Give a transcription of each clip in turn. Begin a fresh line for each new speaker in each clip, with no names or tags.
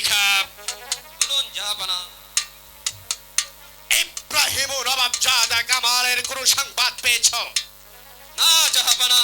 জাফরালিখা
বলুন জাহাপানা
ইব্রাহিম রবাব জাদা কামালের কোন সংবাদ পেয়েছ?
না জাহাপানা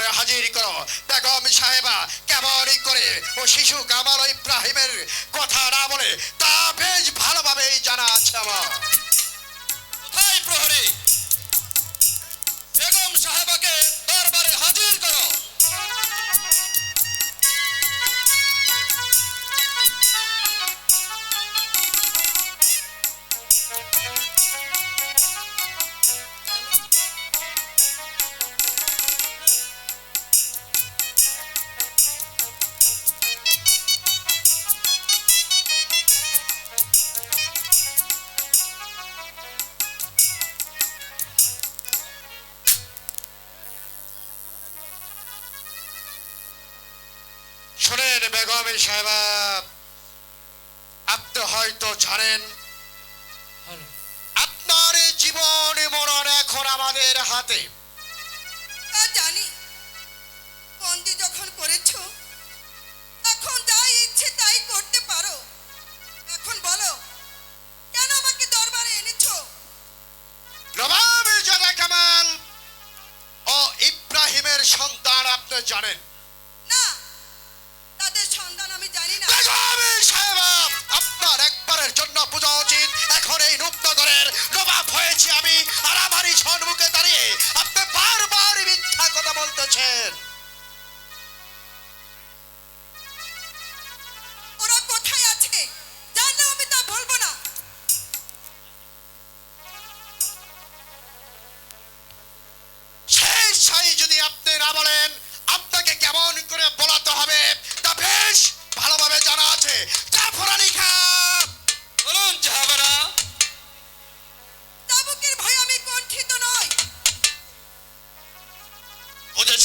দরবারে হাজির করো। বেগম সাহেবা কেমনই করে। ও শিশু কামাল ইব্রাহিমের কথা না বলে তা বেশ ভালোভাবেই জানা আছে আমার। সাহেব সাহেবা আপনি হয়তো জানেন আপনার জীবন মরণ এখন আমাদের হাতে। কথা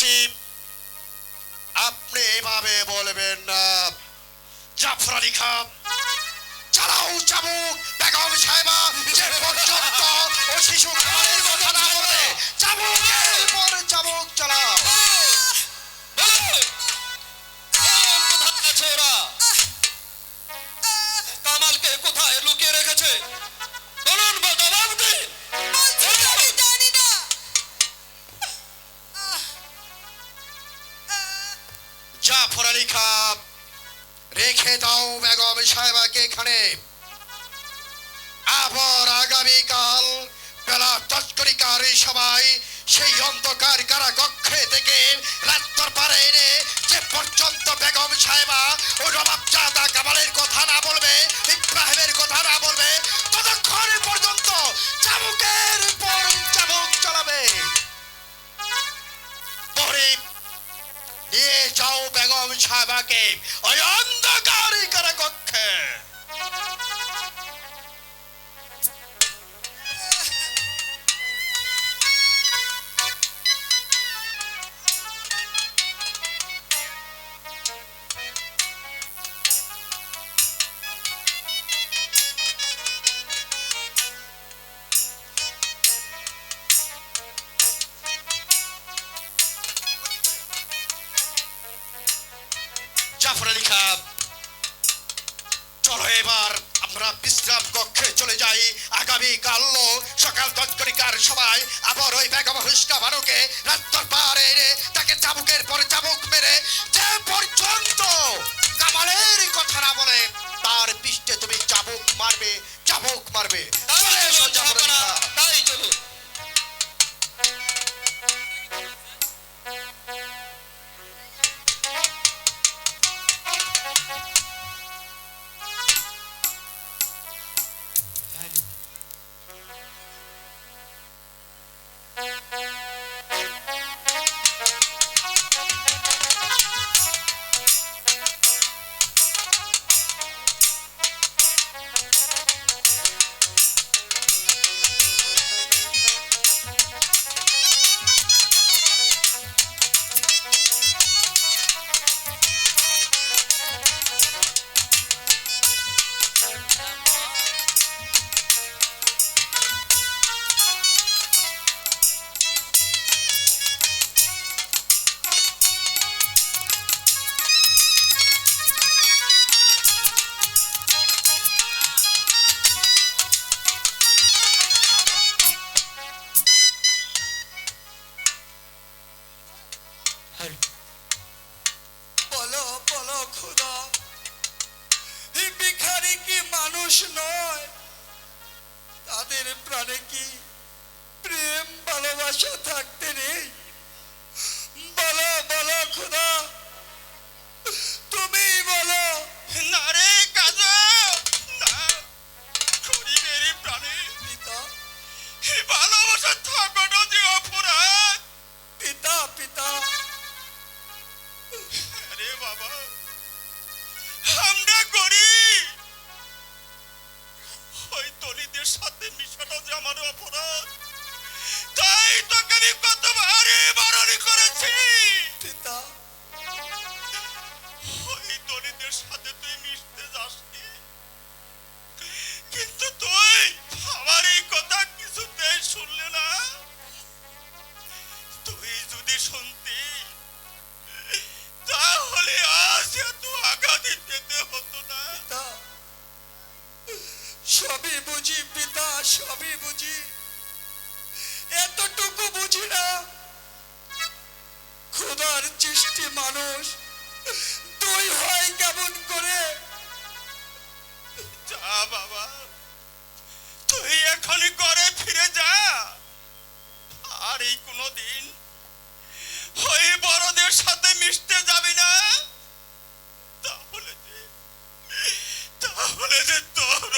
বুঝেছি আপনি এভাবে বলবেন না। জাফরানি খান, চালাও চাবুক, বেগম সাহেবা, যে পর্যন্ত ও শিশু রেখে বেগম সাহেবাকে এখানে। আবার আগামীকাল বেলা তস্করিকার সবাই সেই অন্ধকার কারা থেকে রাত্তর পারে এনে যে পর্যন্ত বেগম সাহেবা ও নবাব জাদা কামালের কথা না বলবে, ইব্রাহিমের কথা না বলবে, ততক্ষণ পর্যন্ত চাবুকের পর চাবুক চালাবে। পরে নিয়ে যাও বেগম সাহেবাকে। বিশ্রাম কক্ষে চলে যাই। আগামীকাল সকাল তৎকরিকার সবাই আবার ওই বেগম হুস্কা ভানুকে রাত্তর পাহাড়ে এনে তাকে চাবুকের পরে চাবুক মেরে যে পর্যন্ত কামালের কথা না বলে তার পৃষ্ঠে তুমি চাবুক মারবে চাবুক মারবে।
বলো খুদা।
ভিখারি কি মানুষ নয়? তাদের প্রাণে কি প্রেম ভালোবাসা থাকতে নেই? বলো বলো খুদা। বুঝি, পিতা সবই বুঝি। এতটুকু বুঝি না। খুদার চিষ্টি মানুষ তুই হয় কেমন করে?
যা বাবা, তুই এখনই করে ফিরে যা। আর এই কোনোদিন ওই বড়দের সাথে মিশতে যাবি না। তাহলে যে তাহলে যে তোর